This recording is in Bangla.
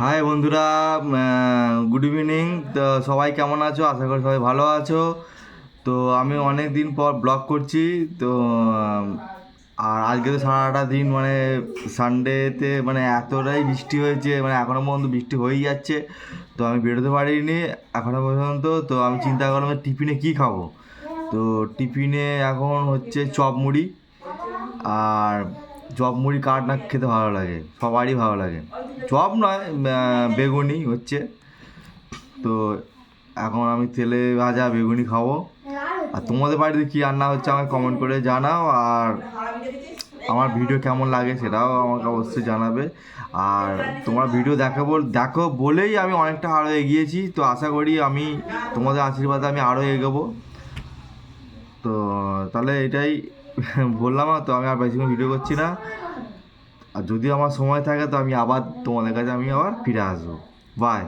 হাই বন্ধুরা গুড ইভিনিং তো সবাই কেমন আছো? আশা করি সবাই ভালো আছো। তো আমি অনেক দিন পর ব্লগ করছি। তো আর আজকে তো সারাটা দিন মানে সানডেতে মানে এতটাই বৃষ্টি হয়েছে মানে এখনও পর্যন্ত বৃষ্টি হয়েই যাচ্ছে। তো আমি বেরোতে পারিনি এখনও পর্যন্ত। তো আমি চিন্তা করলাম টিফিনে কী খাব? তো টিফিনে এখন হচ্ছে চপ মুড়ি। আর চপ মুড়ি কার না খেতে ভালো লাগে? সবারই ভালো লাগে। চপ নয় বেগুনি হচ্ছে। তো এখন আমি তেলে ভাজা বেগুনি খাব। আর তোমাদের বাড়িতে কী রান্না হচ্ছে আমাকে কমেন্ট করে জানাও। আর আমার ভিডিও কেমন লাগে সেটাও আমাকে অবশ্যই জানাবে। আর তোমার ভিডিও দেখো বল দেখো বলেই আমি অনেকটা আরও এগিয়েছি। তো আশা করি আমি তোমাদের আশীর্বাদে আমি আরও এগোবো। তো তাহলে এটাই বললাম, তো আমি আর বেশিক্ষণ ভিডিও করছি না। আর যদি আমার সময় থাকে তো আমি আবার তোমাদের কাছে আমি আবার ফিরে আসব। বাই